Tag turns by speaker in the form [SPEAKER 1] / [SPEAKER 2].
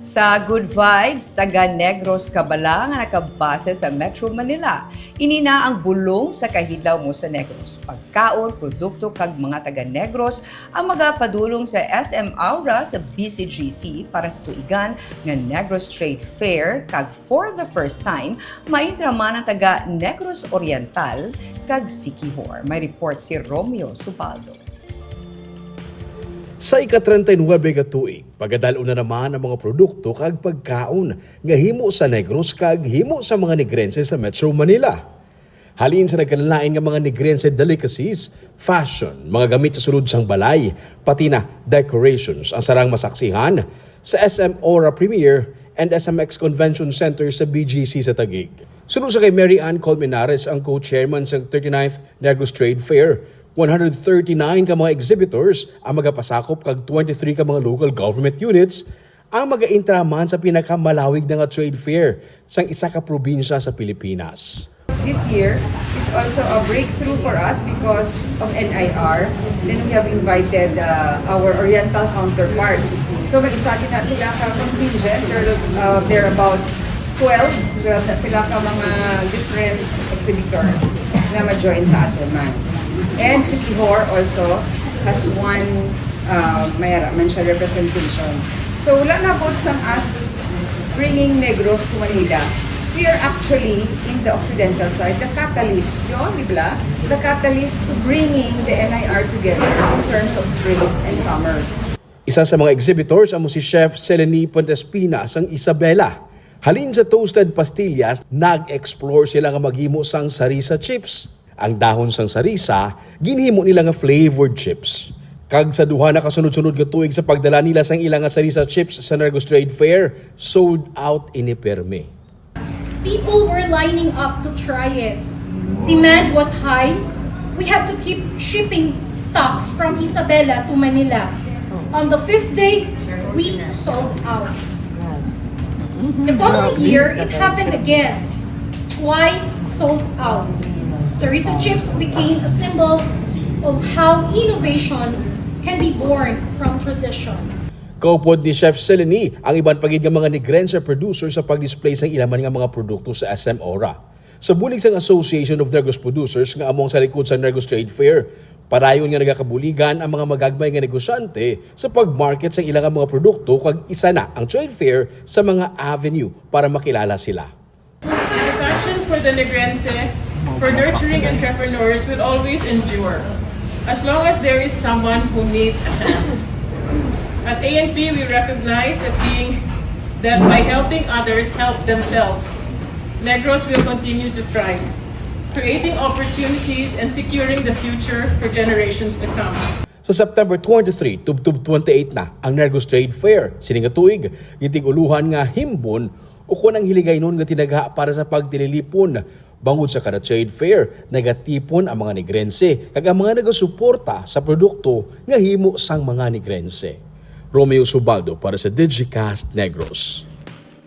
[SPEAKER 1] Sa Good Vibes, taga Negros Kabala nga nakabase sa Metro Manila. Inina ang bulong sa kahidlaw mo sa Negros. Pagkaon, produkto kag mga taga Negros ang magapadulong sa SM Aura sa BCGC para sa tuigan nga Negros Trade Fair kag for the first time maitra man ang taga Negros Oriental kag Sikihor. May report si Romeo Subaldo.
[SPEAKER 2] Sa ika-39 ka tuig, pagadalo na naman ang mga produkto kag pagkaon nga himo sa Negros kag himo sa mga Negrense sa Metro Manila. Halin sa nagkalalain nga mga Negrense delicacies, fashion, mga gamit sa sulod sang balay, pati na decorations ang sarang masaksihan sa SM Aura Premier and SMX Convention Center sa BGC sa Taguig. Sunod sa kay Mary Ann Colmenares ang co-chairman sa 39th Negros Trade Fair 139 ka mga exhibitors ang magapasakop kag 23 ka mga local government units ang magaintraman sa pinakamalawig na nga trade fair sang isa ka probinsya sa Pilipinas.
[SPEAKER 1] This year is also a breakthrough for us because of NIR. Then we have invited uh, our Oriental counterparts. So mag-isa din na sila ka contingent. They're, uh, they're about 12. 12 na sila ka mga different exhibitors na ma-join sa atin man. And City Hor also has one uh, mayara man representation. So wala na po sa us bringing Negros to Manila. We are actually in the occidental side, the catalyst, yun, di ba? The catalyst to bringing the NIR together in terms of trade and commerce.
[SPEAKER 2] Isa sa mga exhibitors amo si Chef Seleni Pontespina sang Isabela. Halin sa toasted pastillas, nag-explore sila nga maghimo sang sarisa chips. Ang dahon sang sarisa, ginhimo nila nga flavored chips. Kag sa duha na kasunod-sunod nga tuig sa pagdala nila sang ilang nga sarisa chips sa Nergos Trade Fair, sold out iniperme.
[SPEAKER 3] People were lining up to try it. Demand was high. We had to keep shipping stocks from Isabela to Manila. On the fifth day, we sold out. The following year, it happened again. Twice sold out. Sarisa chips became a symbol of how innovation can be born from tradition.
[SPEAKER 2] Kaupod ni Chef Seleni ang iban pagid nga mga Negrense producers sa pag-display sang ilaman nga mga produkto sa SM Aura. Sa bulig sang Association of Negros Producers nga among sa likod sa Negros Trade Fair, padayon nga nagakabuligan ang mga magagmay nga negosyante sa pag-market sa ilang mga produkto kag isa na ang trade fair sa mga avenue para makilala sila.
[SPEAKER 4] The passion for the Negrense, for nurturing entrepreneurs will always endure, as long as there is someone who needs a hand. At ANP, we recognize that being that by helping others help themselves, Negros will continue to thrive, creating opportunities and securing the future for generations to come.
[SPEAKER 2] Sa September 23, tubtub 28 na ang Nergos Trade Fair. Sining nga tuig, gitig uluhan nga himbon o kung ang hiligay nun nga tinaga para sa pagtililipon. Bangod sa kada trade fair, nagatipon ang mga negrense kag ang mga nagasuporta sa produkto nga himo sang mga negrense. Romeo Subaldo para sa Digicast Negros.